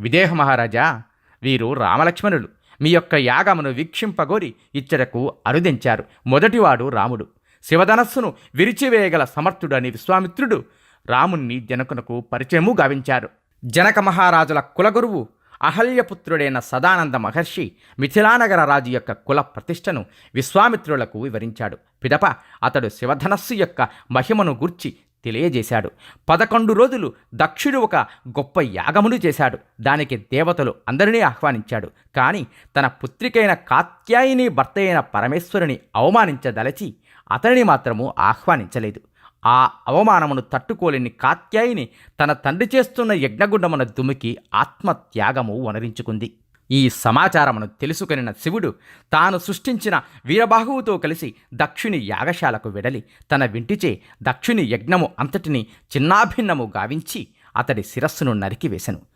విదేహ మహారాజా వీరు రామలక్ష్మణులు. మీ యొక్క యాగమును వీక్షింపగోరి ఇచ్చటకు అరుదించారు. మొదటివాడు రాముడు. శివధనస్సును విరిచివేయగల సమర్థుడని విశ్వామిత్రుడు రాముణ్ణి జనకునకు పరిచయము గావించారు. జనక మహారాజుల కులగురువు అహల్యపుత్రుడైన సదానంద మహర్షి మిథిలానగర రాజు యొక్క కుల ప్రతిష్టను విశ్వామిత్రులకు వివరించాడు. పిదప అతడు శివధనస్సు యొక్క మహిమను గూర్చి తెలియజేశాడు. పదకొండు రోజులు దక్షుడు ఒక గొప్ప యాగములు చేశాడు. దానికి దేవతలు అందరినీ ఆహ్వానించాడు. కానీ తన పుత్రికైన కాత్యాయిని భర్త అయిన పరమేశ్వరుని అవమానించదలచి అతనిని మాత్రము ఆహ్వానించలేదు. ఆ అవమానమును తట్టుకోలేని కాత్యాయిని తన తండ్రి చేస్తున్న యజ్ఞగుండమున దుమికి ఆత్మత్యాగము వనరించుకుంది. ఈ సమాచారమును తెలుసుకొనిన శివుడు తాను సృష్టించిన వీరబాహువుతో కలిసి దక్షుని యాగశాలకు వెడలి తన వింటిచే దక్షుని యజ్ఞము అంతటిని చిన్నాభిన్నము గావించి అతడి శిరస్సును నరికివేశను